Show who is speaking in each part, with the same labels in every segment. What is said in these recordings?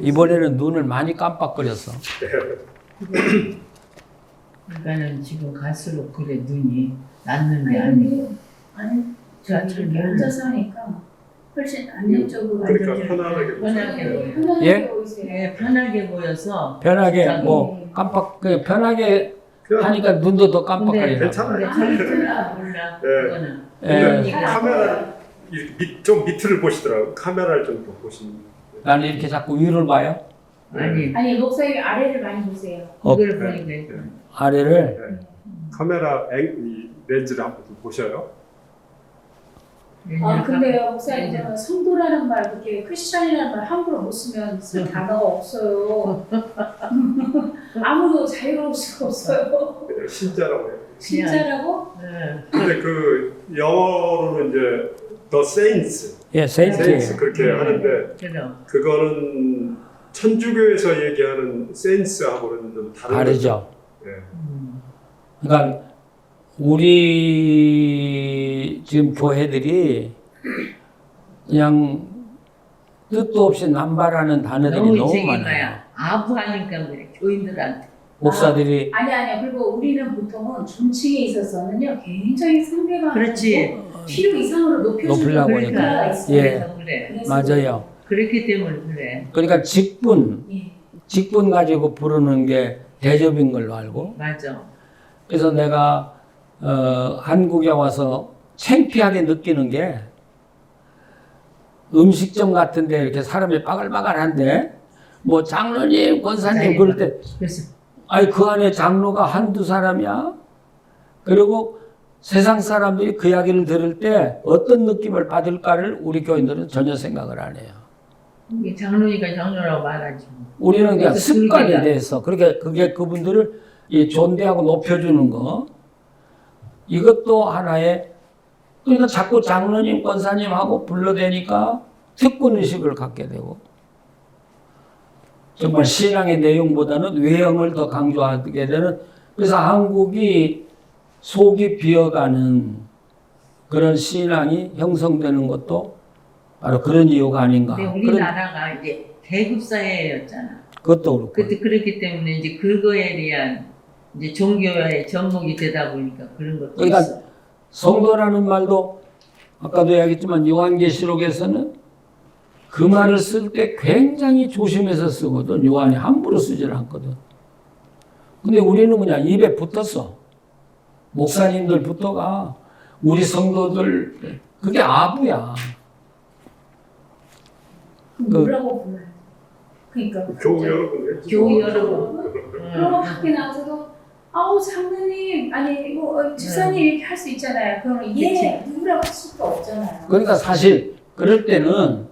Speaker 1: 이번에는 눈을 많이 깜빡거렸어.
Speaker 2: 그러니까는 지금 갈수록 그래 눈이 낫는 게
Speaker 3: 아니
Speaker 2: 아니고
Speaker 3: 아니 저 저기
Speaker 2: 게
Speaker 3: 앉아서 하니까 훨씬 안정적으로
Speaker 4: 그러니까 편안하게
Speaker 2: 편하게.
Speaker 3: 편하게
Speaker 1: 예?
Speaker 3: 보이세요.
Speaker 2: 예, 편하게 보여서
Speaker 1: 편하게 뭐 깜빡 그 편하게 하니까 눈도 더 깜빡거리나.
Speaker 4: 괜찮아요.
Speaker 2: 근데 잘 몰라 몰라
Speaker 4: 예.
Speaker 2: 그거는
Speaker 1: 예.
Speaker 4: 근데
Speaker 2: 예.
Speaker 4: 카메라 이 밑, 좀 밑을 보시더라고. 카메라를 좀더 보시면.
Speaker 1: 나는 이렇게 자꾸 위를 봐요.
Speaker 2: 아니
Speaker 3: 아니 목사님 아래를 많이 보세요.
Speaker 1: 어.
Speaker 2: 이걸 보니까 일단
Speaker 1: 아래를
Speaker 4: 네. 카메라 앵, 이 렌즈를 한번 좀 보셔요.
Speaker 3: 아 근데요 목사님 저는 성도라는 말 그렇게 크리스찬이라는 말 함부로 못 쓰면 쓸 단어가 없어요. 아무도 자유로울 수가 없어요.
Speaker 4: 신자라고 해요.
Speaker 3: 진짜라고?
Speaker 2: 예.
Speaker 4: 근데 그 영어로는 이제 The Saints,
Speaker 1: 예
Speaker 4: Saints
Speaker 1: 세인트
Speaker 4: 그렇게
Speaker 2: 네.
Speaker 4: 하는데
Speaker 2: 그럼
Speaker 4: 그거는 천주교에서 얘기하는 Saints하고는 좀 다른
Speaker 1: 다르죠.
Speaker 4: 거죠. 예.
Speaker 2: 음.
Speaker 1: 그러니까 우리 지금 교회들이 그냥 뜻도 없이 남발하는 단어들이
Speaker 2: 너무
Speaker 1: 너무 많아요.
Speaker 2: 아부하니까 그래 교인들한테
Speaker 1: 목사들이
Speaker 3: 아니 아니요. 그리고 우리는 보통은 존칭에 있어서는요 굉장히 상대방을
Speaker 2: 그렇지
Speaker 3: 필요 이상으로 높여주는
Speaker 2: 그러니까
Speaker 1: 하니까.
Speaker 3: 있어요.
Speaker 1: 예.
Speaker 2: 그래
Speaker 3: 그래서
Speaker 1: 맞아요.
Speaker 2: 그렇기 때문에 그래
Speaker 1: 그러니까 직분,
Speaker 3: 예.
Speaker 1: 직분 가지고 부르는 게 대접인 걸로 알고.
Speaker 2: 맞아
Speaker 1: 그래서 내가 어, 한국에 와서 창피하게 느끼는 게 음식점 같은데 이렇게 사람이 빠글빠글한데 뭐 장로님, 권사님 그럴 때
Speaker 2: 그래서
Speaker 1: 아니 그 안에 장로가 한두 사람이야. 그리고 세상 사람들이 그 이야기를 들을 때 어떤 느낌을 받을까를 우리 교인들은 전혀 생각을 안 해요.
Speaker 2: 이게 장로니까 장로라고 말하지 뭐.
Speaker 1: 우리는 그냥 습관에. 대해서 그렇게 그게 그분들을 이 존대하고 높여주는 거 이것도 하나의 그러니까 자꾸 장로님 권사님 하고 불러대니까 특권 의식을 갖게 되고 정말 신앙의 내용보다는 외형을 더 강조하게 되는 그래서 한국이 속이 비어가는 그런 신앙이 형성되는 것도 바로 그런 이유가 아닌가
Speaker 2: 우리나라가 이제 대급 사회였잖아.
Speaker 1: 것도 그렇고
Speaker 2: 그때 그렇기 때문에 이제 그거에 대한 이제 종교의 접목이 되다 보니까 그런 것도
Speaker 1: 그러니까
Speaker 2: 있어.
Speaker 1: 성도라는 말도 아까도 이야기했지만 요한계시록에서는 그 말을 쓸 때 굉장히 조심해서 쓰거든. 요한이 함부로 쓰질 않거든. 근데 우리는 그냥 입에 붙었어. 목사님들부터가 우리 성도들 그게 아부야.
Speaker 3: 그럼
Speaker 1: 그-
Speaker 3: 뭐라고 불러요? 그러니까
Speaker 4: 교우 여러분.
Speaker 2: 교우 여러분.
Speaker 3: 그럼
Speaker 2: 응.
Speaker 3: 밖에 나가서도 아우 장로님 아니 뭐 어, 집사님 이렇게 할 수 있잖아요. 그러면 얘 누구라고 할 수가 없잖아요.
Speaker 1: 그러니까 사실 그럴 때는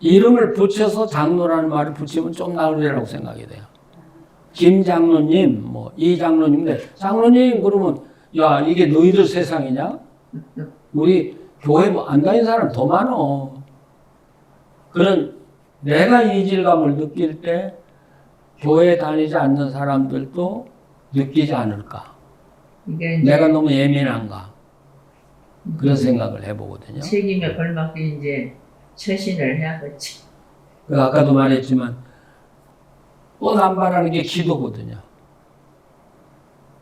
Speaker 1: 이름을 붙여서 장로라는 말을 붙이면 좀 나으리라고 생각이 돼요. 김 장로님, 뭐 이 장로님인데 장로님 그러면 야 이게 너희들 세상이냐? 우리 교회 뭐 안 다닌 사람 더 많어. 그런 내가 이질감을 느낄 때 교회 다니지 않는 사람들도 느끼지 않을까? 내가 너무 예민한가? 그런 생각을 해보거든요.
Speaker 2: 책임에 걸맞게 이제 처신을 해야겠지.
Speaker 1: 그 아까도 말했지만 또 남발하는 게 기도거든요.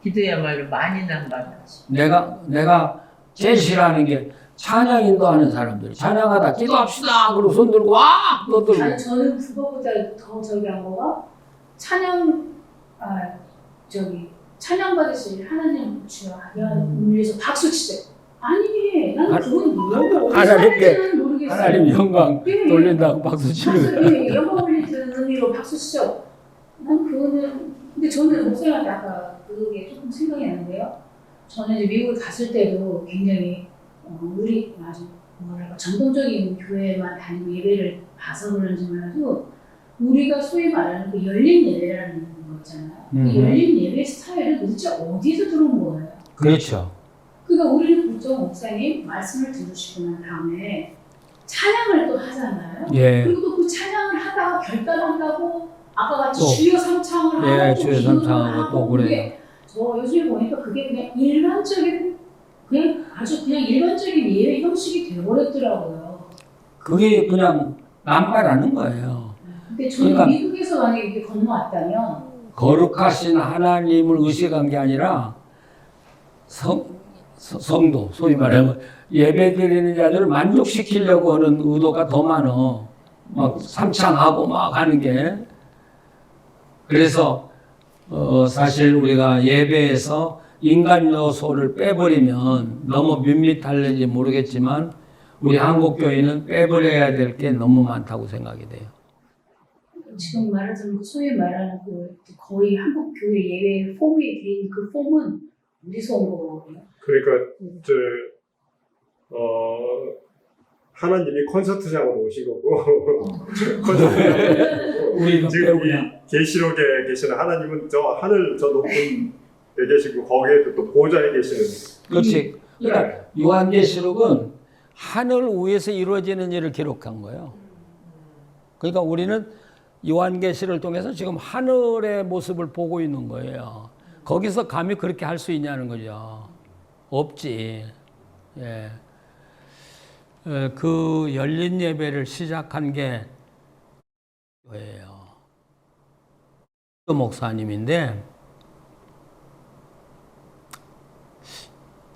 Speaker 2: 기도야말로 많이 남발하지.
Speaker 1: 내가 내가 제일 싫어하는 게 찬양 인도하는 사람들. 찬양하다 기도합시다. 그러고 손 들고 와 떠들고.
Speaker 3: 아니 저는 그거보다 더 저기 한 거가 찬양 아 저기 찬양 받으실 하나님 주여 하면 위해서 박수 치세요. 아니 나는
Speaker 1: 하-
Speaker 3: 그건 뭐고
Speaker 1: 하나님께
Speaker 3: 모르겠어요.
Speaker 1: 하나님 영광
Speaker 3: 예.
Speaker 1: 돌린다고 박수 치는 거야.
Speaker 3: 박수, 예, 영광 올리는 의미로 박수 치죠. 난 그거는 근데 저는 목사님한테 아까 그게 조금 생각이 나는데요. 저는 이제 미국에 갔을 때도 굉장히 어, 우리 아주 뭐랄까 전통적인 교회만 다니고 예배를 봐서 그런지 몰라도 우리가 소위 말하는 그 열린 예배라는 거 있잖아요. 그. 열린 예배 스타일은 도대체 어디서 들어온 거예요?
Speaker 1: 그렇죠.
Speaker 3: 그러니까 우리는 보통 목사님 말씀을 들으시고 난 다음에 찬양을 또 하잖아요.
Speaker 1: 예.
Speaker 3: 그리고 또 그 찬양을 하다가 결단한다고 아까 같이
Speaker 1: 또.
Speaker 3: 주여 삼창을 하고
Speaker 1: 예,
Speaker 3: 또
Speaker 1: 주여
Speaker 3: 기도를
Speaker 1: 삼창하고 또
Speaker 3: 하고
Speaker 1: 그래요.
Speaker 3: 그게 저 요즘에 보니까 그게 그냥 일반적인 그냥 아주 그냥 일반적인 예배 형식이 되어버렸더라고요.
Speaker 1: 그게 그냥 남발하는 거예요.
Speaker 3: 근데 저는
Speaker 1: 그러니까-
Speaker 3: 미국에서 만약에 이렇게 건너왔다면
Speaker 1: 거룩하신 하나님을 의식한 게 아니라 성, 서- 성도, 소위 말하면 예배 드리는 자들을 만족시키려고 하는 의도가 더 많어. 막 삼창하고 막 하는 게. 그래서, 어, 사실 우리가 예배에서 인간 요소를 빼버리면 너무 밋밋할는지 모르겠지만 우리 한국 교회는 빼버려야 될 게 너무 많다고 생각이 돼요.
Speaker 3: 지금 말하자면 그 소위 말하는 그 거의 한국 교회 예배 폼이 된 그 폼은 어디서 온 거거든요?
Speaker 4: 그러니까 이제 어 하나님이 콘서트장으로 오신 거고 콘서트장으로
Speaker 1: 우리가
Speaker 4: 지금
Speaker 1: 배우냐.
Speaker 4: 이 계시록에 계시는 하나님은 저 하늘 저 높은 데 계시고 거기에도 또 보좌에 계시는
Speaker 1: 그렇지. 그러니까 요한계시록은 하늘 위에서 이루어지는 일을 기록한 거예요. 그러니까 우리는 요한계시를 통해서 지금 하늘의 모습을 보고 있는 거예요. 거기서 감히 그렇게 할 수 있냐는 거죠. 없지. 예. 에, 그 열린 예배를 시작한 게 교회예요. 그 목사님인데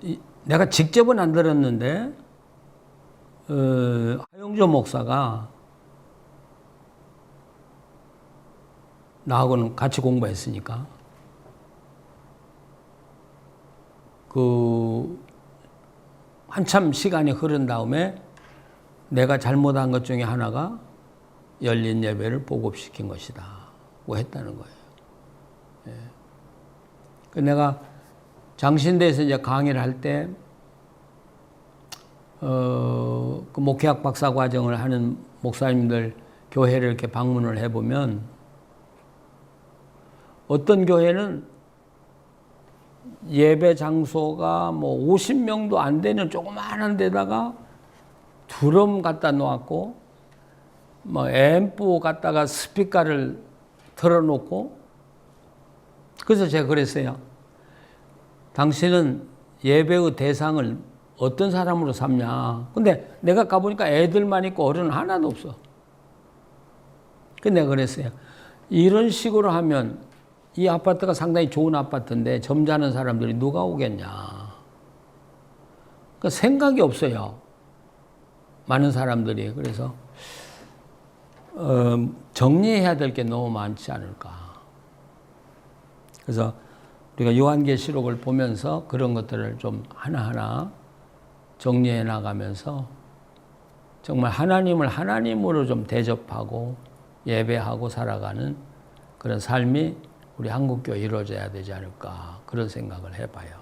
Speaker 1: 이- 내가 직접은 안 들었는데 어, 하영조 목사가 나하고는 같이 공부했으니까 그 한참 시간이 흐른 다음에 내가 잘못한 것 중에 하나가 열린 예배를 보급시킨 것이다. 고 했다는 거예요. 예. 그 내가 장신대에서 이제 강의를 할 때, 어, 그 목회학 박사 과정을 하는 목사님들 교회를 이렇게 방문을 해보면, 어떤 교회는 예배 장소가 뭐 50명도 안 되는 조그마한 데다가 드럼 갖다 놓았고, 뭐 앰프 갖다가 스피커를 틀어놓고, 그래서 제가 그랬어요. 당신은 예배의 대상을 어떤 사람으로 삼냐. 근데 내가 가보니까 애들만 있고 어른은 하나도 없어. 그 내가 그랬어요. 이런 식으로 하면 이 아파트가 상당히 좋은 아파트인데 점잖은 사람들이 누가 오겠냐. 그 생각이 없어요. 많은 사람들이. 그래서 어, 정리해야 될 게 너무 많지 않을까. 그래서 우리가 요한계시록을 보면서 그런 것들을 좀 하나하나 정리해 나가면서 정말 하나님을 하나님으로 좀 대접하고 예배하고 살아가는 그런 삶이 우리 한국교회 이루어져야 되지 않을까 그런 생각을 해봐요.